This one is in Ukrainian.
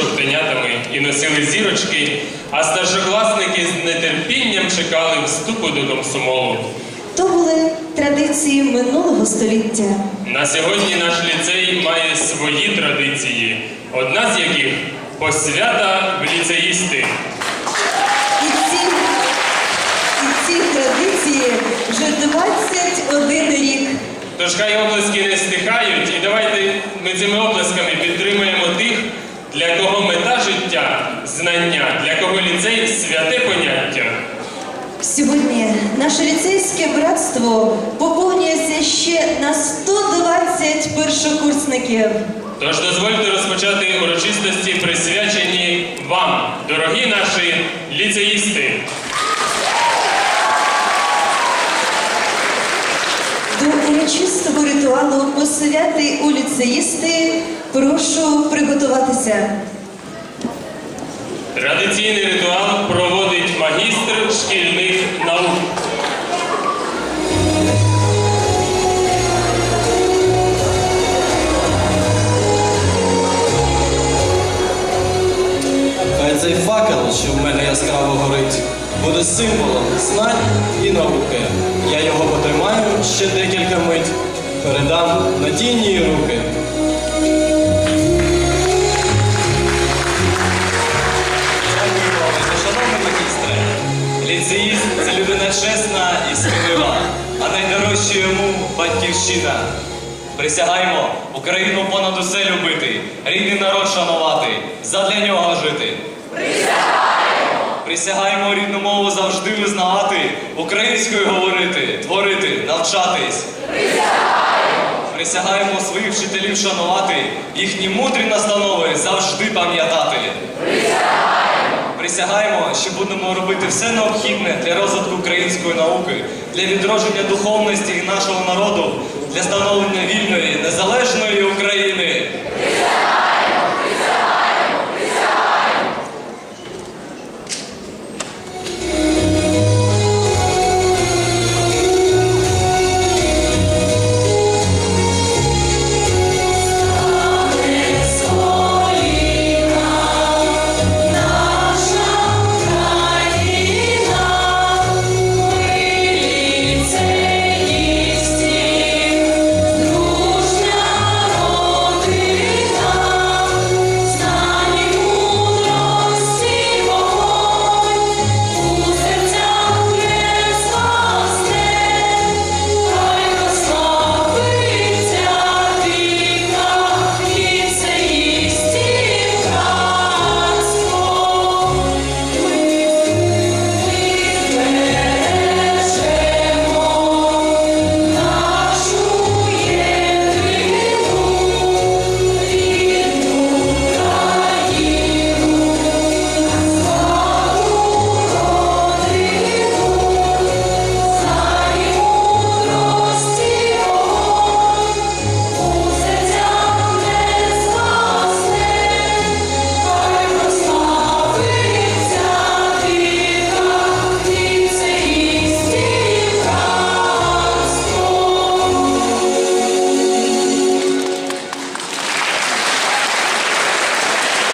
жовтенятами і носили зірочки, а старшокласники з нетерпінням чекали вступу до комсомолу. То були традиції минулого століття. На сьогодні наш ліцей має свої традиції, одна з яких посвята в ліцеїсти. І ці, і ці традиції вже 21 рік. Тож хай облески не стихають, і давайте ми цими облесками підтримуємо тих, для кого мета життя знання, для кого ліцей святе поняття. Сьогодні наше ліцейське братство поповнюється ще на 120 першокурсників. Тож дозвольте розпочати урочистості, присвячені вам, дорогі наші ліцеїсти. До урочистого ритуалу посвяти у ліцеїсти прошу приготуватися. Традиційний ритуал проводить магістр шкільних наук. Хай цей факел, що в мене яскраво горить, буде символом знань і науки. Я його потримаю ще декілька мить, передам надійні руки. Ліцеїст це людина чесна і смілива, а найдорожче йому батьківщина. Присягаємо Україну понад усе любити, рідний народ шанувати, задля нього жити. Присягаємо! Присягаємо рідну мову завжди визнавати, українською говорити, творити, навчатись. Присягаємо своїх вчителів шанувати, їхні мудрі настанови завжди пам'ятати. Присягаємо, що будемо робити все необхідне для розвитку української науки, для відродження духовності нашого народу, для становлення вільної, незалежної України.